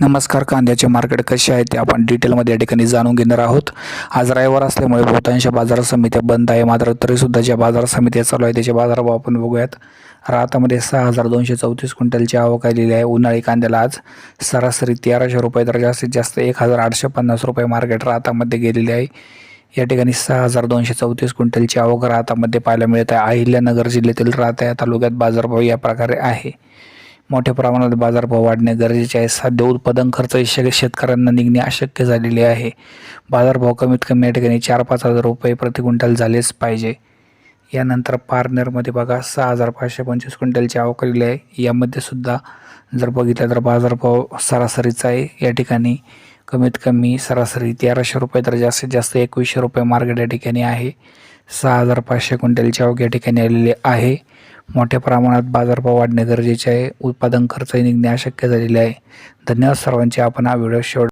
नमस्कार कांद्याचे मार्केट कसे आहे ते आपण डिटेलमध्ये या ठिकाणी जाणून घेणार आहोत. आज रविवार असल्यामुळे बहुतांश बाजार समित्या बंद आहे मात्र तरीसुद्धा ज्या बाजार समित्या चालू आहे त्याचे बाजारभाव आपण बघूयात. राहतामध्ये सहा हजार दोनशे चौतीस क्विंटलची आवक आलेली आहे. उन्हाळी कांद्याला आज सरासरी तेराशे रुपये तर जास्तीत जास्त एक हजार आठशे पन्नास रुपये मार्केट राहतामध्ये गेलेले आहे. या ठिकाणी सहा हजार दोनशे चौतीस क्विंटलची आवक राहतामध्ये पाहायला मिळत आहे. अहिल्यानगर जिल्ह्यातील राहता या तालुक्यात बाजारभाव या प्रकारे आहे. मोठ्या प्रमाणात बाजारभाव वाढणे गरजेचे आहे. सध्या उत्पादन खर्च शे शेतकऱ्यांना निघणे अशक्य झालेले आहे. बाजारभाव कमीत कमी या ठिकाणी चार पाच हजार रुपये प्रति क्विंटल झालेच पाहिजे. यानंतर पारनेरमध्ये बघा सहा हजार पाचशे पंचवीस क्विंटलची आवक आलेली आहे. यामध्ये सुद्धा जर बघितलं तर बाजारभाव सरासरीचा आहे. या ठिकाणी कमीत कमी सरासरी तेराशे रुपये तर जास्तीत जास्त एकवीसशे रुपये मार्केट या ठिकाणी आहे. सहा हजार पाचशे क्विंटलची आवक या ठिकाणी आलेली आहे. मोठ्या प्रमाणात बाजारभाव वाढणे गरजेचे आहे. उत्पादन खर्चही निघणे अशक्य झालेले आहे. धन्यवाद सर्वांचे. आपण हा व्हिडिओ शेवट